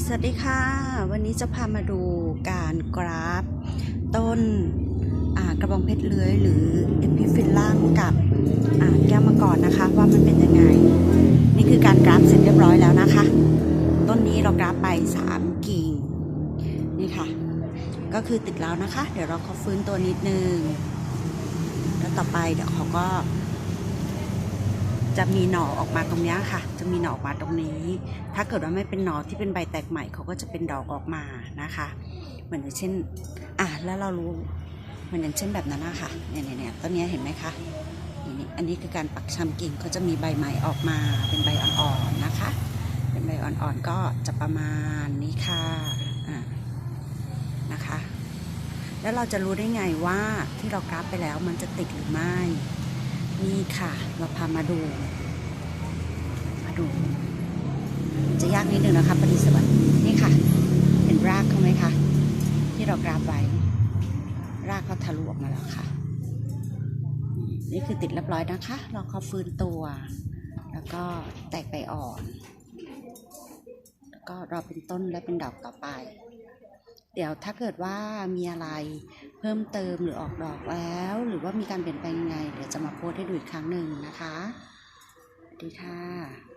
สวัสดีค่ะ วันนี้จะพามาดูการกราฟ ต้นกระบองเพชรเลื้อยหรือเอพิฟิลล่างกับแก้วมังกรนะคะ ว่ามันเป็นยังไง นี่คือการกราฟเสร็จเรียบร้อยแล้วนะคะ ต้นนี้เรากราฟไป 3 กิ่ง นี่ค่ะ ก็คือติดแล้วนะคะ เดี๋ยวเราขาฟื้นตัวนิดนึง แล้วต่อไปเดี๋ยวเขาก็ จะมีหน่อออกมาตรงนี้ค่ะ จะมีหน่อออกมาตรงนี้ ถ้าเกิดว่าไม่เป็นหน่อที่เป็นใบแตกใหม่เขาก็จะเป็นดอกออกมานะคะ เหมือนอย่างเช่น อะแล้วเรารู้เหมือนอย่างเช่นแบบนั้นนะคะเนี่ยเนี่ยต้นนี้เห็นไหมคะนี่นอันนี้คือการปักชำกิ่งเขาจะมีใบใหม่ออกมาเป็นใบอ่อนๆนะคะ เป็นใบอ่อนๆก็จะประมาณนี้ค่ะอ่านะคะ แล้วเราจะรู้ได้ไงว่าที่เรากราฟไปแล้วมันจะติดหรือไม่ นี่ค่ะ เราพามาดู มาดู จะยากนิดนึงนะคะปฏิสวัสดิ์นี่ค่ะ เห็นรากเขาไหมคะ ที่เรากราบไว้ รากเขาทะลุออกมาแล้วค่ะ นี่คือติดเรียบร้อยนะคะ เราเขาฟื้นตัว แล้วก็แตกใบอ่อน แล้วก็รอเป็นต้นและเป็นดอกต่อไป เดี๋ยวถ้าเกิดว่ามีอะไร เพิ่มเติมหรือออกดอกแล้ว หรือว่ามีการเปลี่ยนแปลงยังไง เดี๋ยวจะมาโพสให้ดูอีกครั้งหนึ่งนะคะ สวัสดีค่ะ